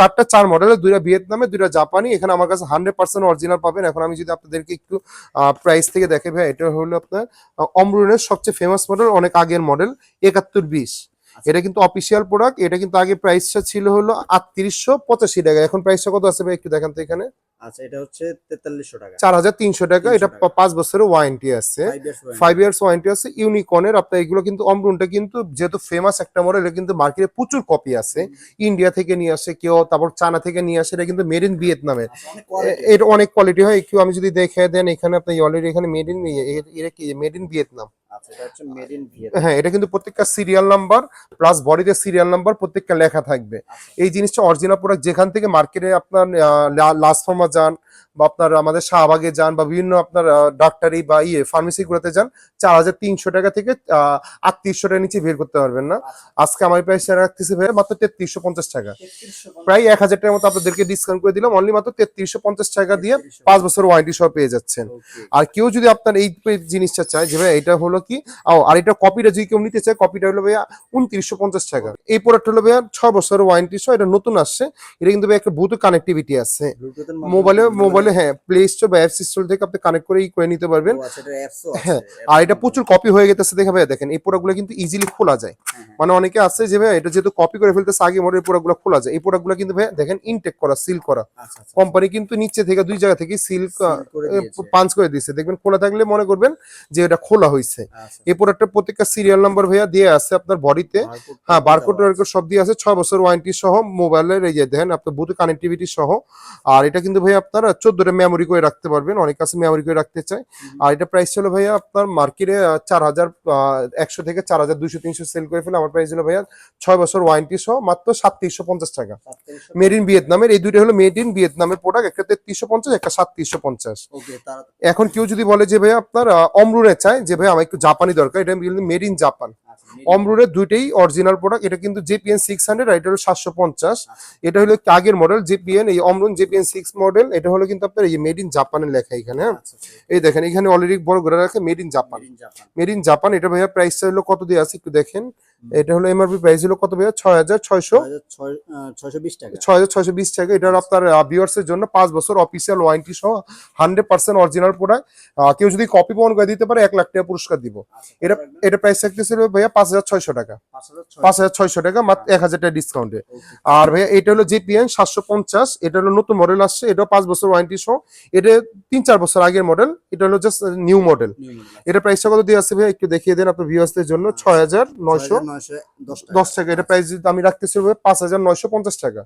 চারটা, চার মডেলের দুইটা ভিয়েতনামে, দুইটা জাপানি। এখানে আমার কাছে হান্ড্রেড পার্সেন্ট অরিজিনাল পাবেন। এখন আমি যদি আপনাদেরকে একটু প্রাইস থেকে দেখে ভাই, এটা হলো আপনার অমরুনের সবচেয়ে ফেমাস মডেল অনেক আগের মডেল একাত্তর বিশ। এটা কিন্তু অফিসিয়াল প্রোডাক্ট এটা কিন্তু আগে প্রাইসটা ছিল হলো আটত্রিশশো পঁচাশি টাকা। এখন প্রাইসটা কত আছে ভাই একটু দেখান তো এখানে? আচ্ছা এটা হচ্ছে তেতাল্লিশশো টাকা। চার হাজার তিনশো টাকা এটা 300 টাকা। পাঁচ বছরের ওয়ারেন্টি আছে। Five years five years warranty আছে ইউনিকনের আপনার এগুলো কিন্তু অমরুনটা কিন্তু যেহেতু ফেমাস একটা মডেল এটা কিন্তু মার্কেটে প্রচুর কপি আছে। ইন্ডিয়া থেকে নিয়ে আসে কেউ তারপর চায়না থেকে নিয়ে আসে এটা কিন্তু মেড ইন ভিয়েতনামে আচ্ছা, অনেক এটা অনেক কোয়ালিটি হয়। একটু আমি যদি দেখে দেন এখানে আপনি অলরেডি এখানে মেড ইন এটা কি মেড ইন ভিয়েতনাম আচ্ছা হ্যাঁ এটা কিন্তু প্রত্যেকটা সিরিয়াল নাম্বার প্লাস বডিতে সিরিয়াল নাম্বার প্রত্যেকটা লেখা থাকবে। আচ্ছা, এই জিনিসটা অরিজিনাল প্রোডাক্ট যেখান থেকে মার্কেটে আপনার লাস্ট ফর্মা যান বা আপনার আমাদের শাহবাগে যান বা বিভিন্ন আপনার ডাক্তারি বা ইয়ে ফার্মেসি গুলোতে যান চার হাজার তিনশো টাকা থেকে আটত্রিশশো টাকা নিচে বের করতে পারবেন না। আচ্ছা। আজকে আমার প্রাইস রাখতেছি ভাই মাত্র তেত্রিশশো পঞ্চাশ টাকা। প্রায় এক হাজার টাকার মতো আপনাদেরকে ডিসকাউন্ট করে দিলাম। অনলি মাত্র তেত্রিশশো পঞ্চাশ টাকা দিয়ে পাঁচ বছর ওয়ারেন্টি সহ পেয়ে যাচ্ছেন। আর কেউ যদি আপনার এই জিনিসটা চায় যে ভাই এটা হলো কি? আর এটা কপিটা যদি কেউ নিতে চায় কপিটা হলো ভাইয়া উনত্রিশশো পঞ্চাশ টাকা। এই প্রোডাক্ট হলো ভাইয়া ছয় বছরের ওয়ারেন্টি সহ এটা নতুন আসছে। এটা কিন্তু ভাই একটা বহুত কানেক্টিভিটি আছে। মোবাইলে মোবাইলে হ্যাঁ প্লে স্টোর বা অ্যাপ স্টোর থেকে আপনি কানেক্ট করে ই করে নিতে পারবেন। আচ্ছা, হ্যাঁ, আর এটা প্রচুর কপি হয়ে গেছে দেখে ভাইয়া দেখেন এই প্রোডাক্টগুলো কিন্তু ইজিলি খোলা যায়। হ্যাঁ, হ্যাঁ। মানে অনেকে আছে যে ভাই এটা যেহেতু কপি করে ফেলতেছে আগে মডেল প্রোডাক্টগুলো খোলা যায়। এই প্রোডাক্টগুলো কিন্তু ভাই দেখেন ইনটেক করা সিল করা। আচ্ছা, আচ্ছা, কোম্পানি কিন্তু নিচে থেকে দুই জায়গা থেকে সিল করে দিয়েছে। পাঞ্চ করে দিচ্ছে দেখবেন খোলা থাকলে মনে করবেন যে এটা খোলা হয়েছে আচ্ছা, এই প্রোডাক্টের প্রত্যেকটা সিরিয়াল নাম্বার ভাইয়া দিয়ে আছে আপনার বডিতে হ্যাঁ বারকোড টারকোড সব দিয়ে আছে ছয় বছর ওয়ারেন্টি সহ মোবাইলের এই যে দেখেন আপনার বুথ কানেক্টিভিটি সহ। আর এটা কিন্তু ভাইয়া আপনার চোদ্দটা মেমোরি করে রাখতে পারবেন অনেক কাছে মেমোরি করে রাখতে হুম। আর এটা প্রাইস ছিল ভাইয়া আপনার মার্কেটে চার হাজার একশো থেকে চার হাজার দুশো তিনশো সেল করে ফেলে। আমার প্রাইস ছিল ভাইয়া ছয় বছর ওয়ারেন্টি সহ মাত্র সাতত্রিশশো পঞ্চাশ টাকা। 3750 মেড ইন ভিয়েতনামের এই দুইটা হলো মেড ইন ভিয়েতনামের প্রোডাক্ট একটা তেত্রিশশো পঞ্চাশ একটা সাতত্রিশশো পঞ্চাশ। এখন কেউ যদি বলে যে ভাই আপনার অমরুনে চায় যে ভাই আমার একটু জাপানি দরকার এটা মেড ইন জাপান অমরুনের দুইটাই অরিজিনাল প্রোডাক্ট এটা কিন্তু জেপিএন সিক্স হান্ড্রেড আর এটা হলো সাতশো পঞ্চাশ। আচ্ছা, এটা হলো আগের মডেল জেপিএন এই অমরুন জেপিএন সিক্স মডেল এটা হলো কিন্তু আপনার এই মেড ইন জাপানে লেখা এখানে হ্যাঁ? আচ্ছা, আচ্ছা, এই দেখেন এখানে অলরেডি বড় করে রাখে made in Japan. Made in Japan এটা ভাইয়া প্রাইসটা হলো কত দিয়ে আছে একটু দেখেন। এটা হলো এমআরপি প্রাইস হলো কত ভাইয়া? ছয় হাজার ছয়শো। ছয়- আহ, 620 টাকা। ছয় হাজার ছয়শো বিশ টাকা। এটার আপনার ভিউয়ার্স এর জন্য পাঁচ বছর অফিসিয়াল ওয়ারেন্টি সহ হান্ড্রেড পার্সেন্ট অরিজিনাল প্রোডাক্ট কেউ যদি কপি প্রমাণ করে দিতে পারে এক লাখ টাকা পুরস্কার দিব। আচ্ছা, এটা এটা প্রাইস থাকতেছিল ভাইয়া পাঁচ হাজার ছয়শো টাকা। 5600 পাঁচ হাজার ছয়শো টাকা মাত্র এক হাজার টাকা ডিসকাউন্টে আর ভাইয়া এটা হলো জেপিএন সাতশো পঞ্চাশ। এটা হলো নতুন মডেল আসছে। এটা পাঁচ বছর ওয়ারেন্টি সহ। এটা তিন চার বছর আগের মডেল এটা হলো জাস্ট নিউ মডেল। এটা প্রাইসটা কত দিয়ে আছে ভাইয়া? একটু দেখিয়ে দেন আপনার ভিউয়ার্সদের জন্য। ছয় হাজার নয়শো। 6910 টাকা। দশ টাকা। এটা প্রাইস যদি আমি রাখতেছি পাঁচ হাজার নয়শো পঞ্চাশ টাকা।